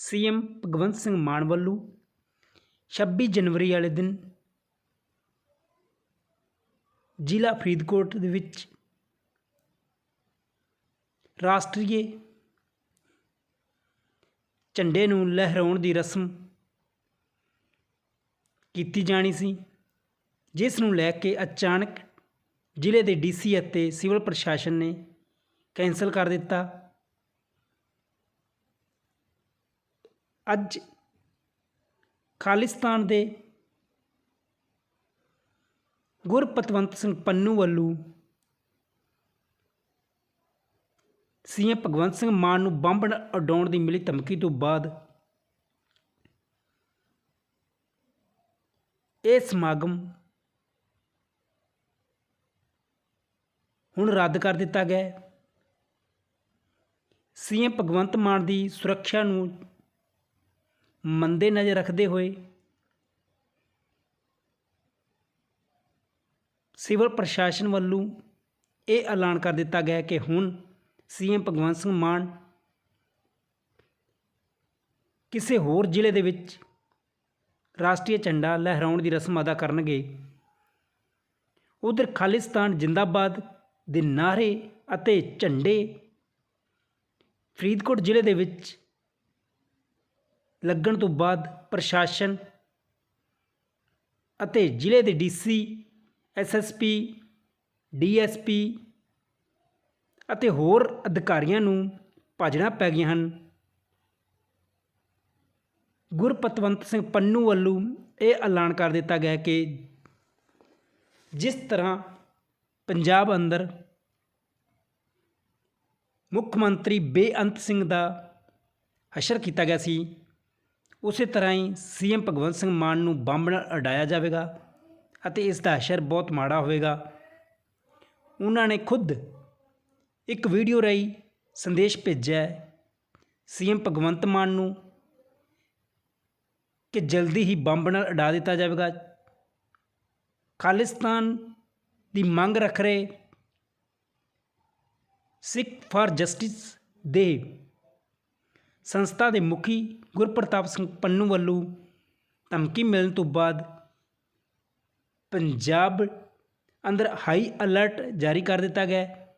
CM Bhagwant Singh ਮਾਨ ਵੱਲੋਂ 26 ਜਨਵਰੀ ਵਾਲੇ ਦਿਨ ਜ਼ਿਲ੍ਹਾ ਫਰੀਦਕੋਟ ਦੇ ਵਿੱਚ ਰਾਸ਼ਟਰੀਏ ਝੰਡੇ ਨੂੰ ਲਹਿਰਾਉਣ ਦੀ ਰਸਮ ਕੀਤੀ ਜਾਣੀ ਸੀ, ਜਿਸ ਨੂੰ ਲੈ ਕੇ ਅਚਾਨਕ ਜ਼ਿਲ੍ਹੇ ਦੇ ਡੀਸੀ ਅਤੇ ਸਿਵਲ ਪ੍ਰਸ਼ਾਸਨ ਨੇ ਕੈਂਸਲ ਕਰ ਦਿੱਤਾ। ਅੱਜ ਖਾਲਿਸਤਾਨ ਦੇ ਗੁਰਪਤਵੰਤ ਸਿੰਘ ਪੰਨੂ ਵੱਲੋਂ ਸੀਐਮ ਭਗਵੰਤ ਸਿੰਘ ਮਾਨ ਨੂੰ ਬੰਬ ਉਡਾਉਣ ਦੀ ਮਿਲੀ ਧਮਕੀ ਤੋਂ ਬਾਅਦ ਇਹ ਸਮਾਗਮ ਹੁਣ ਰੱਦ ਕਰ ਦਿੱਤਾ ਗਿਆ ਹੈ। ਸੀਐਮ ਭਗਵੰਤ ਮਾਨ ਦੀ ਸੁਰੱਖਿਆ ਨੂੰ ਮੰਦੇ ਨਜ਼ਰ ਰੱਖਦੇ ਹੋਏ ਸਿਵਲ ਪ੍ਰਸ਼ਾਸਨ ਵੱਲੋਂ ਇਹ ਐਲਾਨ ਕਰ ਦਿੱਤਾ ਗਿਆ ਕਿ ਹੁਣ ਸੀਐਮ ਭਗਵੰਤ ਸਿੰਘ ਮਾਨ ਕਿਸੇ ਹੋਰ ਜ਼ਿਲ੍ਹੇ ਦੇ ਵਿੱਚ ਰਾਸ਼ਟਰੀ ਝੰਡਾ ਲਹਿਰਾਉਣ ਦੀ ਰਸਮ ਅਦਾ ਕਰਨਗੇ। ਉਧਰ ਖਾਲਿਸਤਾਨ ਜਿੰਦਾਬਾਦ ਦੇ ਨਾਰੇ ਅਤੇ ਝੰਡੇ ਫਰੀਦਕੋਟ ਜ਼ਿਲ੍ਹੇ ਦੇ ਵਿੱਚ ਲੱਗਣ ਤੋਂ ਬਾਅਦ ਪ੍ਰਸ਼ਾਸਨ ਅਤੇ ਜ਼ਿਲ੍ਹੇ ਦੇ ਡੀਸੀ ਐਸਐਸਪੀ ਡੀਐਸਪੀ ਅਤੇ ਹੋਰ ਅਧਿਕਾਰੀਆਂ ਨੂੰ ਭਾਜਣਾ ਪੈ ਗਈਆਂ ਹਨ। ਗੁਰਪਤਵੰਤ ਸਿੰਘ ਪੰਨੂ ਵੱਲੋਂ ਇਹ ਐਲਾਨ ਕਰ ਦਿੱਤਾ ਗਿਆ ਕਿ ਜਿਸ ਤਰ੍ਹਾਂ ਪੰਜਾਬ ਅੰਦਰ ਮੁੱਖ ਮੰਤਰੀ ਬੇਅੰਤ ਸਿੰਘ ਦਾ ਹਸ਼ਰ ਕੀਤਾ ਗਿਆ ਸੀ ਉਸੇ ਤਰ੍ਹਾਂ ਹੀ ਸੀਐਮ ਭਗਵੰਤ ਸਿੰਘ ਮਾਨ ਨੂੰ ਬੰਬ ਨਾਲ ਉਡਾਇਆ ਜਾਵੇਗਾ ਅਤੇ ਇਸ ਦਾ ਅਸਰ ਬਹੁਤ ਮਾੜਾ ਹੋਵੇਗਾ। ਉਹਨਾਂ ਨੇ ਖੁਦ ਇੱਕ ਵੀਡੀਓ ਰਾਹੀਂ ਸੰਦੇਸ਼ ਭੇਜਿਆ ਸੀਐਮ ਭਗਵੰਤ ਮਾਨ ਨੂੰ ਕਿ ਜਲਦੀ ਹੀ ਬੰਬ ਨਾਲ ਉਡਾ ਦਿੱਤਾ ਜਾਵੇਗਾ। ਖਾਲਿਸਤਾਨ ਦੀ ਮੰਗ ਰੱਖ ਰਹੇ ਸਿੱਖ ਫਾਰ ਜਸਟਿਸ ਦੇ ਸੰਸਥਾ ਦੇ ਮੁਖੀ ਗੁਰਪ੍ਰਤਾਪ ਸਿੰਘ ਪੰਨੂ ਵੱਲੋਂ ਧਮਕੀ ਮਿਲਣ ਤੋਂ ਬਾਅਦ ਪੰਜਾਬ ਅੰਦਰ ਹਾਈ ਅਲਰਟ ਜਾਰੀ ਕਰ ਦਿੱਤਾ ਗਿਆ